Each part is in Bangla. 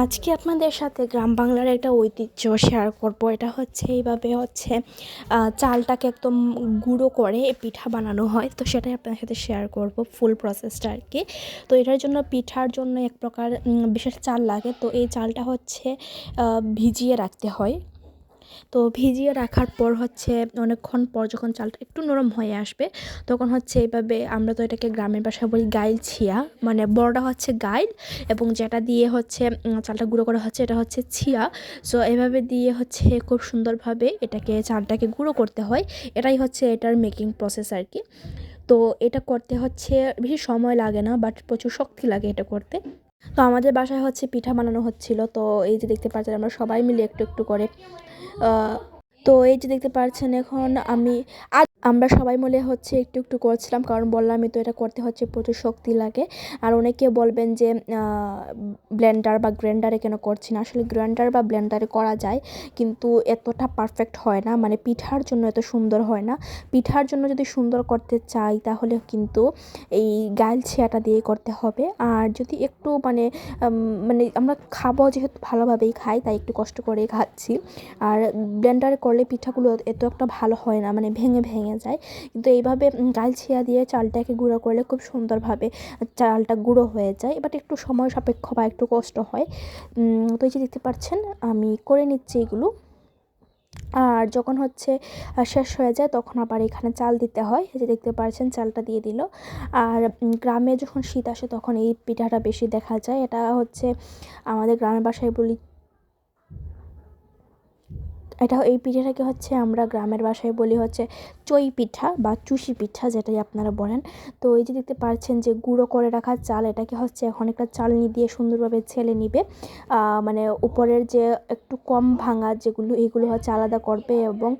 আজকে আপনাদের সাথে গ্রাম বাংলার একটা ঐতিহ্য শেয়ার করব। এটা হচ্ছে এইভাবে হচ্ছে চালটাকে একদম গুঁড়ো করে পিঠা বানানো হয়। তো সেটাই আপনাদের সাথে শেয়ার করব ফুল প্রসেসটা আর কি তো এটার জন্য পিঠার জন্য এক প্রকার বিশেষ চাল লাগে। তো এই চালটা হচ্ছে ভিজিয়ে রাখতে হয়। তো ভিজিয়ে রাখার পর হচ্ছে অনেকক্ষণ পর যখন চালটা একটু নরম হয়ে আসবে, তখন হচ্ছে এইভাবে আমরা তো এটাকে গ্রামের বাসায় বলি গাইল ছিয়া মানে বড়টা হচ্ছে গাইল এবং যেটা দিয়ে হচ্ছে চালটা গুঁড়ো করা হচ্ছে এটা হচ্ছে ছিয়া। সো এভাবে দিয়ে হচ্ছে খুব সুন্দরভাবে এটাকে, চালটাকে গুঁড়ো করতে হয়। এটাই হচ্ছে এটার মেকিং প্রসেস আর কি তো এটা করতে হচ্ছে, বেশি সময় লাগে না বাট প্রচুর শক্তি লাগে এটা করতে। তো আমাদের বাসায় হচ্ছে পিঠা বানানো হচ্ছিল। তো এই যে দেখতে পাচ্ছেন আমরা সবাই মিলে একটু একটু করে তো এই যে দেখতে পাচ্ছেন এখন আমি আমরা সবাই মিলে হচ্ছে একটু একটু করছিলাম, কারণ বললামই তো এটা করতে হচ্ছে প্রচুর শক্তি লাগে। আর অনেকে বলবেন যে ব্লেন্ডার বা গ্রাইন্ডারে কেন করছি না? আসলে গ্রাইন্ডার বা ব্লেন্ডারে করা যায়, কিন্তু এতটা পারফেক্ট হয় না। মানে পিঠার জন্য এত সুন্দর হয় না। পিঠার জন্য যদি সুন্দর করতে চাই, তাহলে কিন্তু এই গাইল ছিয়াটা দিয়ে করতে হবে। আর যদি একটু মানে মানে আমরা খাব যেহেতু ভালোভাবেই খাই, তাই একটু কষ্ট করেই খাচ্ছি। আর ব্লেন্ডারে করলে পিঠাগুলো এত একটা ভালো হয় না মানে ভেঙে ভেঙে যায়। কিন্তু এইভাবে গাল ছিয়া দিয়ে চালটাকে গুঁড়ো করলে খুব সুন্দরভাবে চালটা গুঁড়ো হয়ে যায়। বাট একটু সময় সাপেক্ষ বা একটু কষ্ট হয়। তো এই যে দেখতে পাচ্ছেন, আমি করে নিচ্ছি এগুলো। আর যখন হচ্ছে শেষ হয়ে যায়, তখন আবার এখানে চাল দিতে হয়। এই যে দেখতে পাচ্ছেন, চালটা দিয়ে দিল। আর গ্রামে যখন শীত আসে, তখন এই পিঠাটা বেশি দেখা যায়। এটা হচ্ছে আমাদের গ্রামের বাসায় বলি এটা এই পিঠাটাকে হচ্ছে আমরা গ্রামের বাসায় বলি হচ্ছে চই পিঠা বা চুষি পিঠা যেটাই আপনারা বলেন। তো এই যে দেখতে পাচ্ছেন যে গুঁড়ো করে রাখা চাল, এটাকে হচ্ছে এখন একটা চালনি দিয়ে সুন্দরভাবে ছেলে নিবে। মানে উপরের যে একটু কম ভাঙা যেগুলো, এগুলো হচ্ছে আলাদা করবে এবং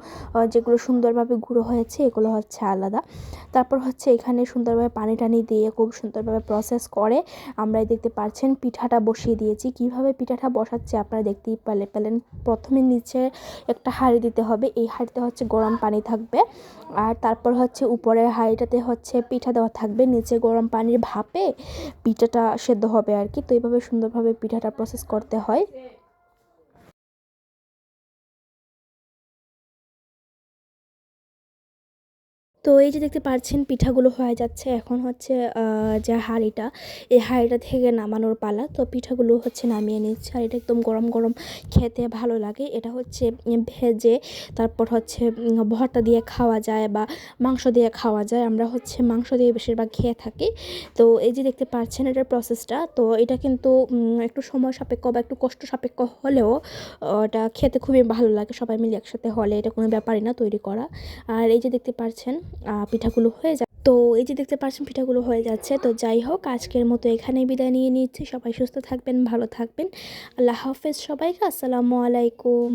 যেগুলো সুন্দরভাবে গুঁড়ো হয়েছে, এগুলো হচ্ছে আলাদা। তারপর হচ্ছে এখানে সুন্দরভাবে পানি টানি দিয়ে খুব সুন্দরভাবে প্রসেস করে আমরা দেখতে পাচ্ছেন পিঠাটা বসিয়ে দিয়েছি। কীভাবে পিঠাটা বসাচ্ছে আপনারা দেখতেই পেলে, পেলেন। প্রথমে নিচে একটা হাঁড়ি দিতে হবে। এই হাঁড়িতে হচ্ছে গরম পানি থাকবে। আর তারপর হচ্ছে উপরের হাঁড়িটাতে হচ্ছে পিঠা দেওয়া থাকবে। নিচে গরম পানির ভাপে পিঠাটা সেদ্ধ হবে আর কি তো এইভাবে সুন্দরভাবে পিঠাটা প্রসেস করতে হয়। তো এই যে দেখতে পাচ্ছেন পিঠাগুলো হয়ে যাচ্ছে, এখন হচ্ছে যে হাঁড়িটা, এই হাঁড়িটা থেকে নামানোর পালা। তো পিঠাগুলো হচ্ছে নামিয়ে নিচ্ছে, আর এটা একদম গরম গরম খেতে ভালো লাগে। এটা হচ্ছে ভেজে, তারপর হচ্ছে ভর্তা দিয়ে খাওয়া যায় বা মাংস দিয়ে খাওয়া যায়। আমরা হচ্ছে মাংস দিয়ে বেশিরভাগ খেয়ে থাকি। তো এই যে দেখতে পাচ্ছেন এটার প্রসেসটা তো এটা কিন্তু একটু সময় সাপেক্ষ বা একটু কষ্ট সাপেক্ষ হলেও এটা খেতে খুবই ভালো লাগে। সবাই মিলে একসাথে হলে এটা কোনো ব্যাপারই না তৈরি করা। আর এই যে দেখতে পাচ্ছেন পিঠাগুলো হয়ে যায় তো এই যে দেখতে পাচ্ছেন পিঠাগুলো হয়ে যাচ্ছে। তো যাই হোক, আজকের মতো এখানেই বিদায় নিয়ে নিচ্ছি। সবাই সুস্থ থাকবেন, ভালো থাকবেন। আল্লাহ হাফেজ সবাইকে। আসসালামু আলাইকুম।